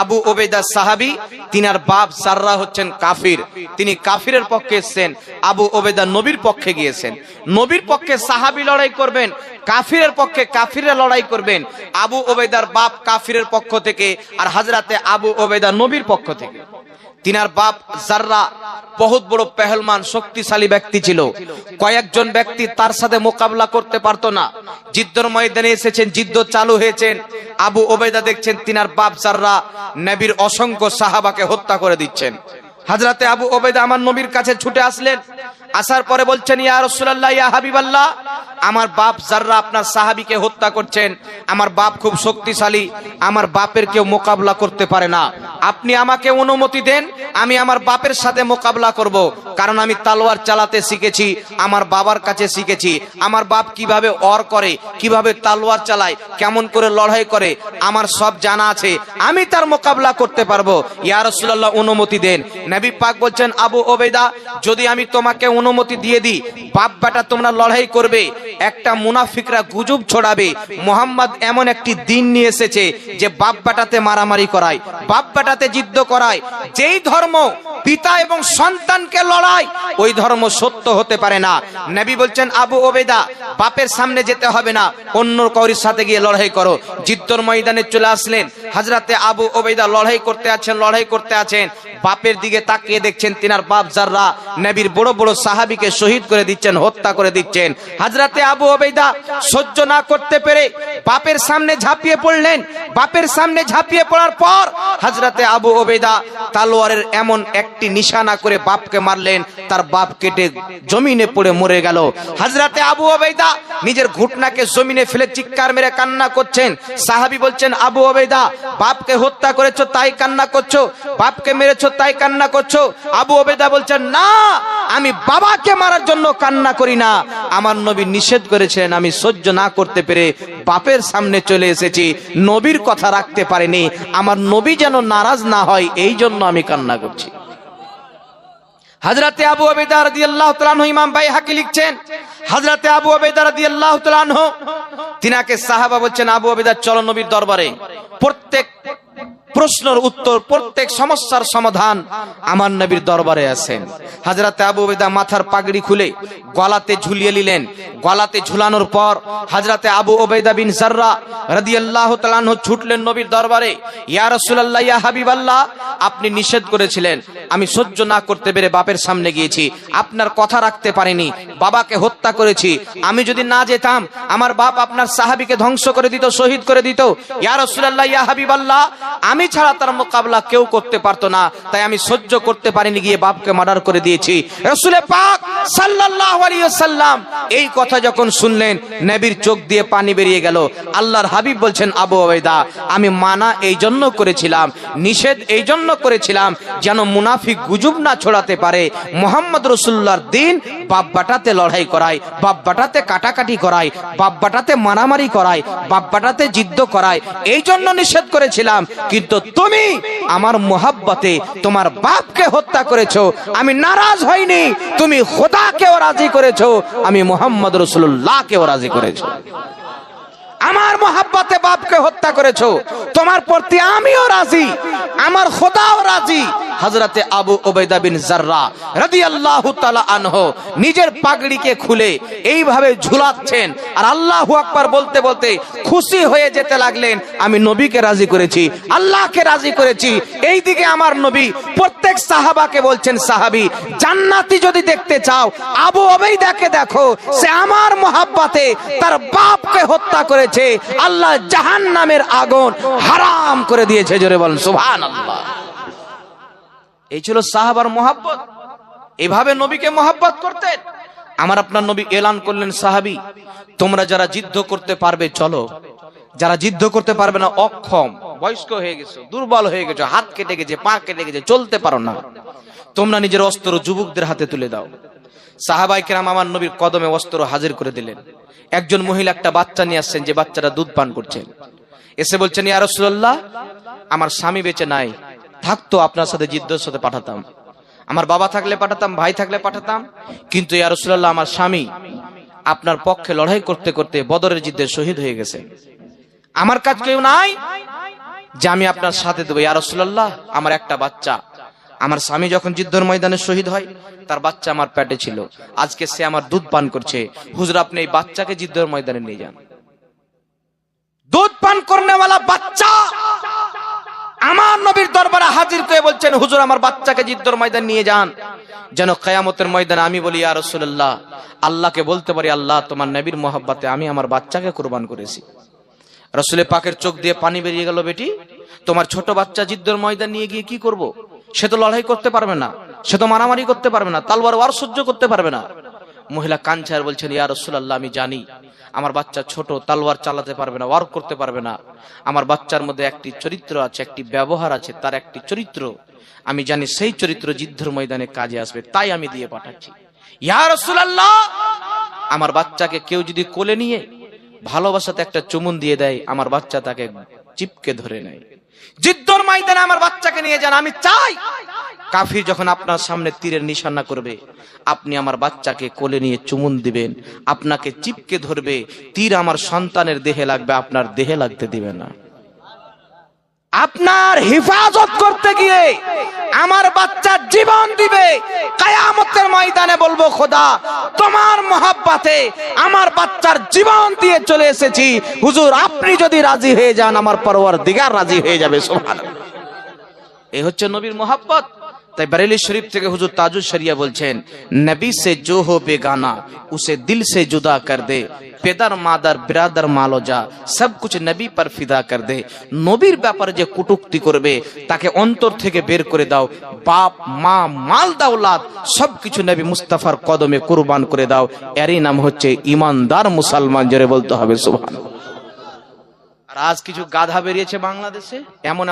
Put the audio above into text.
আবু ওবেদা সাহাবি তিনার বাপ সাররা হচ্ছেন কাফির। তিনি কাফিরের পক্ষে এসেছেন। আবু ওবেদা নবীর পক্ষে গিয়েছেন। নবীর পক্ষে সাহাবি লড়াই করবেন কাফিরের পক্ষে কাফিরে লড়াই করবেন। আবু ওবেদার বাপ কাফিরের পক্ষ থেকে আর হাজরাতে আবু ওবেদা নবীর পক্ষ থেকে। তিনার বাপ জাররা বহুত বড় পেহলমান শক্তিশালী ব্যক্তি ছিল। কয়েকজন ব্যক্তি তার সাথে মোকাবিলা করতে পারতো না। জিদ্দর ময়দানে এসেছেন জিদ্দ চালু হয়েছেন আবু ওবেদা দেখছেন, তিনার বাপ সাররা নবীর অসংখ্য সাহাবাকে হত্যা করে দিচ্ছেন। হাজরাতে আবু ওবেদা আমার নবীর কাছে ছুটে আসলেন আসার পরে বলছেন, ইয়া রাসূলুল্লাহ, ইয়া হাবিবাল্লাহ, আমার বাপ জাররা আপনার সাহাবীকে হত্যা করছেন, আমার বাপ খুব শক্তিশালী, আমার বাপের কেউ মোকাবিলা করতে পারে না। আপনি আমাকে অনুমতি দেন, আমি আমার বাপের সাথে মোকাবিলা করব, কারণ আমি তালোয়ার চালাতে শিখেছি, আমার বাবার কাছে শিখেছি। আমার বাপ কীভাবে অর করে, কীভাবে তালোয়ার চালায়, কেমন করে লড়াই করে, আমার সব জানা আছে, আমি তার মোকাবিলা করতে পারব। ইয়া রাসূলুল্লাহ, অনুমতি দেন। নবী পাক বলছেন, আবু ওবেদা যদি আমি তোমাকে অনুমতি দিয়ে দিই। বাপ বেটা তোমরা লড়াই করবে। একটা মুনাফিকরা গুজব ছড়াবে। মোহাম্মদ এমন একটি দিন নিয়ে এসেছে যে বাপ বেটাতে মারামারি করায়, বাপ বেটাতে জিদ্দ করায়। যেই ধর্ম পিতা এবং সন্তানকে লড়াই ওই ধর্ম সত্য হতে পারে না। নবী বলছেন, আবু ওবেদা, বাপের সামনে যেতে হবে না। অন্য কৌরির সাথে গিয়ে লড়াই করো। জিদ্দর ময়দানে চলে আসলেন। হাজরাতে আবু ওবেদা লড়াই করতে আছেন, লড়াই করতে আছেন। বাপের দিকে তাকিয়ে দেখছেন তিনার বাপ জাররা নবীর বড় বড় সাহাবিকে শহীদ করে দিচ্ছেন, হত্যা করে দিচ্ছেন। হাজরাতে আবু ওবেদা সহ্য না করতে পেরে বাপের সামনে ঝাঁপিয়ে পড়লেন। বাপের সামনে ঝাঁপিয়ে পড়ার পর হাজরাতে আবু ওবেদা তালোয়ারের এমন একটি নিশানা করে বাপকে মারলেন। তার বাপ কেটে জমিনে পড়ে মরে গেল। হাজরাতে আবু ওবেদা নিজের ঘুটনাকে জমিনে ফেলে চিৎকার মেরে কান্না করছেন। সাহাবি বলছেন, আবু ওবেদা বাপকে হত্যা করেছ, তাই কান্না করছ? বাপকে মেরেছো, তাই কান্না করছ? আবু ওবেদা বলছেন, না আমি বাবাকে মারার জন্য কান্না করি না। আমার নবী নিষেধ করেছেন, আমি সহ্য না করতে পেরে বাপের সামনে চলে এসেছি। নবীর কথা রাখতে পারিনি। আমার নবী যেন নারাজ না হয়, এই জন্য আমি কান্না করছি। হাজরাতে আবু আবেদা রাদিয়াল্লাহু তাআলা আনহু ইমাম ভাই হাকি লিখছেন, হাজরাতে আবু আবেদা রাদিয়াল্লাহু তাআলা আনহু, তিনাকে সাহাবা বলছেন, আবু আবেদার চলো নবীর দরবারে। প্রত্যেক প্রশ্নের উত্তর প্রত্যেক সমস্যার সমাধান আমার নবীর দরবারে আছেন হাজরাতে আবু বেদা মাথার পাগড়ি খুলে গলাতে ঝুলিয়ে নিলেন। গলাতে ঝুলানোর পর হাজরাতে আবু ওবেদা বিন জাররা রাদিয়াল্লাহু তাআলা আনহু ছুটলেন নবীর দরবারে। ইয়া রাসূলুল্লাহ, ইয়া হাবিবাল্লাহ, আপনি নিষেধ করেছিলেন। আমি সহ্য না করতে পেরে বাপের সামনে গিয়েছি। আপনার কথা রাখতে পারিনি। বাবাকে হত্যা করেছি। আমি যদি না যেতাম, আমার বাপ আপনার সাহাবীকে ধ্বংস করে দিত, শহীদ করে দিত। ইয়া রাসূলুল্লাহ, ইয়া হাবিবাল্লাহ, আমি ছাড়া তার মোকাবিলা কেউ করতে পারতো না। তাই আমি সহ্য করতে পারিনি, গিয়ে বাপকে মার্ডার করে দিয়েছি। রসুলে পাক সাল্লাল্লাহু আলাইহি ওয়াসাল্লাম এই কথা যখন শুনলেন, নবীর চোখ দিয়ে পানি বেরিয়ে গেল। আল্লাহর হাবিব বলছেন, আবু ওবেদা আমি মানা এই জন্য করেছিলাম, নিষেধ এই জন্য করেছিলাম, যেন মুনাফিক গুজব না ছড়াতে পারে। মোহাম্মদ রসুল্লাহর দিন বাপ বাটাতে লড়াই করায়, বাপ বাটাতে কাটাকাটি করায়, বাপ বাটাতে মারামারি করায়, বাপ বাটাতে জিদ্দ করায়। এই জন্য নিষেধ করেছিলাম, কিন্তু তুমি আমার মোহাব্বতে তোমার বাপকে হত্যা করেছ। আমি নারাজ হইনি। তুমি খোদাকেও রাজি করেছ। আমি মোহাম্মদ রসুল্লাহকেও রাজি করেছ। আমার মোহাব্বতে বাপকে হত্যা করেছ। তোমার প্রতি আমিও রাজি, আমার খোদাও রাজি। হজরতে আবু ওবেদা বিন জাররা রাদিয়াল্লাহু তাআলা আনহু নিজের পাগড়িকে খুলে এইভাবে ঝুলাচ্ছেন আর আল্লাহু আকবার বলতে বলতে খুশি হয়ে যেতে লাগলেন, আমি নবীকে রাজি করেছি, আল্লাহকে রাজি করেছি। এইদিকে আমার নবী প্রত্যেক সাহাবাকে বলছেন, সাহাবী, জান্নাতি যদি দেখতে চাও, আবু ওবেদাকে দেখো, সে আমার মোহাব্বতে তার বাপকে হত্যা করেছে আল্লাহ জাহান্নামের আগুন হারাম করে দিয়েছে, জোরে বলেন, সুবহানাল্লাহ। এই ছিল সাহাবার মোহাব্বত। এভাবে নবীকে মোহাব্বত করতেন। আমার আপনার নবী এলান করলেন, সাহাবি, তোমরা যারা যুদ্ধ করতে পারবে, চলো। যারা যুদ্ধ করতে পারবে না, অক্ষম, বয়স্ক হয়ে গেছো, দুর্বল হয়ে গেছো, হাত কেটে গেছে, পা কেটে গেছে, চলতে পারো না। তোমরা নিজের অস্ত্র যুবকদের হাতে তুলে দাও। সাহাবাই কেরাম আমার নবীর কদমে অস্ত্র হাজির করে দিলেন। একজন মহিলা একটা বাচ্চা নিয়ে আসছেন, যে বাচ্চাটা দুধ পান করছেন এসে বলছেন, ইয়া রাসূলুল্লাহ, আমার স্বামী বেঁচে নাই। থাকতো আপনার সাথে জিদ্দর সাথে পাঠাতাম। আমার বাবা থাকলে পাঠাতাম, ভাই থাকলে পাঠাতাম। কিন্তু ইয়া রাসূলুল্লাহ, আমার স্বামী আপনার পক্ষে লড়াই করতে করতে বদরের যুদ্ধে শহীদ হয়ে গেছে। আমার কাজ কেউ নাই যে আমি আপনার সাথে দেবো। ইয়া রাসূলুল্লাহ, আমার একটা বাচ্চা আমার স্বামী যখন যুদ্ধের ময়দানে শহীদ হয়, তার বাচ্চা আমার পেটে ছিল। আজকে সে আমার দুধ পান করছে। হুজুর, আপনি এই বাচ্চাকে যুদ্ধের ময়দানে নিয়ে যান। দুধ পান করনেওয়ালা বাচ্চা আমার নবীর দরবারে হাজির করে বলছেন, হুজুর, আমার বাচ্চাকে জিদ্দর ময়দান নিয়ে যান। যেন কেয়ামতের ময়দানে আমি বলি, ইয়া রাসূলুল্লাহ, আল্লাহকে বলতে পারি, আল্লাহ, তোমার নবীর মোহাব্বতে আমি আমার বাচ্চাকে কুরবান করেছি। রসুলে পাকের চোখ দিয়ে পানি বেরিয়ে গেল, বেটি। তোমার ছোট বাচ্চা জিদ্দর ময়দান নিয়ে গিয়ে কি করব? সে তো লড়াই করতে পারবে না, সে তো মারামারি করতে পারবে না তালবার ওয়ার সহ্য করতে পারবে না। মহিলা কাঞ্চার বলছেন, ইয়া রসুল্লাহ আমি জানি, আমার বাচ্চা ছোট, তালওয়ার চালাতে পারবে না ওয়ার্ক করতে পারবে না। আমার বাচ্চার মধ্যে একটি চরিত্র আছে, একটি ব্যবহার আছে, তার একটি চরিত্র। আমি জানি সেই চরিত্র যুদ্ধের ময়দানে কাজে আসবে, তাই আমি দিয়ে পাঠাচ্ছি। আমার বাচ্চাকে কেউ যদি কোলে নিয়ে ভালোবাসাতে একটা চুমুন দিয়ে দেয়, আমার বাচ্চা তাকে চিপকে ধরে নেয়। যুদ্ধর ময়দানে আমার বাচ্চাকে নিয়ে যান, আমি চাই। কাফির যখন আপনার সামনে তীরের নিশানা করবে, আপনি আমার বাচ্চাকে কোলে নিয়ে চুমুন দিবেন, আপনাকে চিপকে ধরবে, তীর আমার সন্তানের দেহে লাগবে, আপনার দেহে লাগতে দিবে না। আপনার হেফাজত করতে গিয়ে আমার বাচ্চার জীবন দিবে। কায়ামতের ময়দানে বলব, খোদা, তোমার মহাব্বাতে আমার বাচ্চার জীবন দিয়ে চলে এসেছি। হুজুর, আপনি যদি রাজি হয়ে যান, আমার পরওয়ার দিগার রাজি হয়ে যাবে সোহান এই হচ্ছে নবীর মোহাব্বত। তাই বারেলি শরীফ থেকে হুজুর তাজু শরিয়া বলছেন, নবী সে জো হো বেগানা, উসে দিল সে জুদা কর দে, পেদার মাদার বিরাদার মালো যা, সব কিছু নবী পর ফিদা কর দে। নবীর ব্যাপারে যে কুটুক্তি করবে, তাকে অন্তর থেকে বের করে দাও, বাপ, মা মাল দাওলাত সব কিছু নবী মুস্তাফার কদমে কুরবান করে দাও। এরই নাম হচ্ছে ইমানদার মুসলমান, জোরে বলতে হবে সুবহান আর আজ কিছু গাধা বেরিয়েছে বাংলাদেশে? এমন